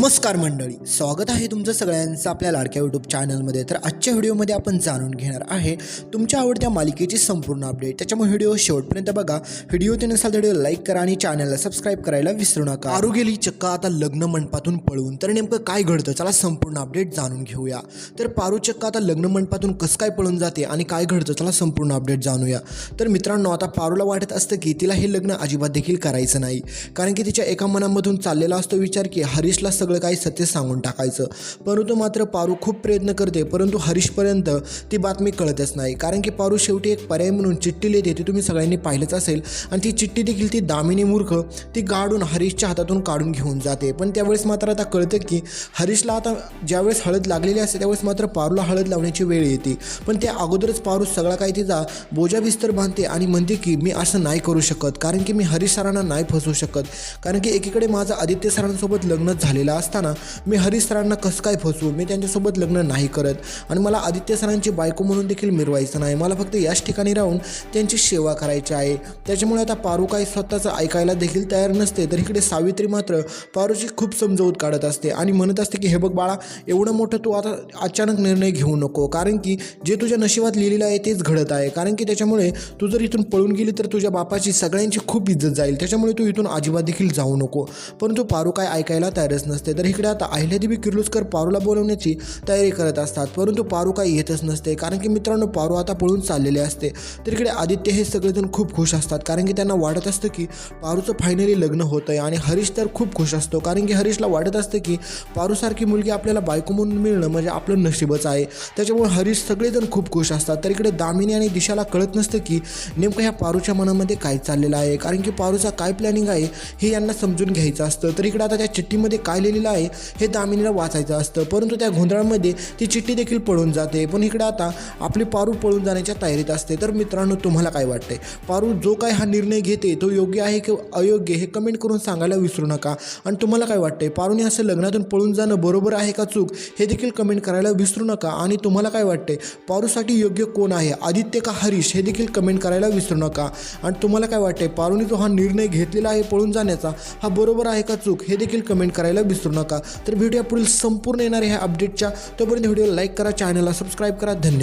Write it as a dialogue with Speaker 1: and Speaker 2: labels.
Speaker 1: नमस्कार मंडळी स्वागत आहे तुमचं सगळ्यांचं आपल्या लाडक्या यूट्यूब चॅनलमध्ये तर आजच्या व्हिडिओमध्ये आपण जाणून घेणार आहे तुमच्या आवडत्या मालिकेची संपूर्ण अपडेट त्याच्यामुळे व्हिडिओ शेवटपर्यंत बघा. व्हिडिओ ते नसाल व्हिडिओ लाईक करा आणि चॅनलला सबस्क्राईब करायला विसरू नका. आरू गेली चक्का आता लग्न मंडपातून पळून तर नेमकं काय घडतं? चला संपूर्ण अपडेट जाणून घेऊया. तर पारू चक्का आता लग्न मंडपातून कसं काय पळून जाते आणि काय घडतं? चला संपूर्ण अपडेट जाणूया. तर मित्रांनो आता पारूला वाटत असतं की तिला हे लग्न अजिबात देखील करायचं नाही. कारण की तिच्या एका मनामधून चाललेला असतो विचार की हरीशला सगळं काही सत्य सांगून टाकायचं. परंतु मात्र पारू खूप प्रयत्न करते परंतु हरीशपर्यंत ती बातमी कळतच नाही. कारण की पारू शेवटी एक पर्याय म्हणून चिठ्ठी लिहिते ती तुम्ही सगळ्यांनी पाहिलंच असेल. आणि ती चिठ्ठी देखील ती दामिनी मूर्ख ती गाडून हरीशच्या हातातून काढून घेऊन जाते. पण त्यावेळेस मात्र आता कळतं की हरीशला आता ज्यावेळेस हळद लागलेली असते त्यावेळेस मात्र पारूला हळद लावण्याची वेळ येते. पण त्या अगोदरच पारू सगळा काही तिचा बोजा बिस्तर बांधते आणि म्हणते की मी असं नाही करू शकत कारण की मी हरीश सरांना नाही फसवू शकत. कारण की एकीकडे माझं आदित्य सरांसोबत लग्न झालेलं असताना मी हरीश सरांना कसं काय फसवू? मी त्यांच्यासोबत लग्न नाही करत. आणि मला आदित्य सरांची बायको म्हणून देखील मिरवायचं नाही. मला फक्त याच ठिकाणी राहून त्यांची सेवा करायची आहे. त्याच्यामुळे आता पारू काही स्वतःचं ऐकायला देखील तयार नसते तर इकडे सावित्री मात्र पारूची खूप समजवत काढत असते आणि म्हणत असते की हे बघ बाळा एवढं मोठं तू आता अचानक निर्णय घेऊ नको. कारण की जे तुझ्या नशिबात लिहिलेलं आहे तेच घडत आहे. कारण की त्याच्यामुळे तू जर इथून पळून गेली तर तुझ्या बापाची सगळ्यांची खूप इज्जत जाईल. त्याच्यामुळे तू इथून अजिबात देखील जाऊ नको. परंतु पारू काय ऐकायला तयारच नसते. तर इकडे आता अहिल्यादेवी किर्लोस्कर पारूला बोलवण्याची तयारी करत असतात. परंतु पारू काही येतच नसते. कारण की मित्रांनो पारू आता पळून चाललेले असते. तर इकडे आदित्य हे सगळेजण खूप खुश असतात. कारण की त्यांना वाटत असतं की पारूचं फायनली लग्न होतं आहे आणि हरीश तर खूप खुश असतो. कारण की हरीशला वाटत असतं की पारूसारखी मुलगी आपल्याला बायको म्हणून मिळणं म्हणजे आपलं नशीबच आहे. त्याच्यामुळे हरीश सगळेजण खूप खुश असतात. तर इकडे दामिनी आणि दिशाला कळत नसतं की नेमकं ह्या पारूच्या मनामध्ये काय चाललेलं आहे. कारण की पारूचा काय प्लॅनिंग आहे हे यांना समजून घ्यायचं असतं. तर इकडे आता त्या चिठ्ठीमध्ये काय लिहिलेलं आहे हे दामिनीला वाचायचं असतं. परंतु त्या गोंधळामध्ये ती चिठ्ठी देखील पळून जाते. पण इकडे आता आपली पारू पळून जाण्याच्या तयारीत असते. तर मित्रांनो तुम्हाला काय वाटते पारू जो काय हा निर्णय घेते तो योग्य आहे की अयोग्य हे कमेंट करून सांगायला विसरू नका. आणि तुम्हाला काय वाटते पारूने असं लग्नातून पळून जाणं बरोबर आहे का चूक? हे देखील कमेंट करायला विसरू नका. आणि तुम्हाला काय वाटते पारूसाठी योग्य कोण आहे? आदित्य का हरीश? हे देखील कमेंट करायला विसरू नका. आणि तुम्हाला काय वाटते पारूने जो हा निर्णय घेतलेला आहे पळून जाण्याचा हा बरोबर आहे का चूक? हे देखील कमेंट करायला विसरू नका. तर व्हिडिओ पुढील संपूर्ण येणाऱ्या ह्या अपडेटच्या तोपर्यंत व्हिडिओ लाईक करा चॅनलला सबस्क्राईब करा. धन्यवाद.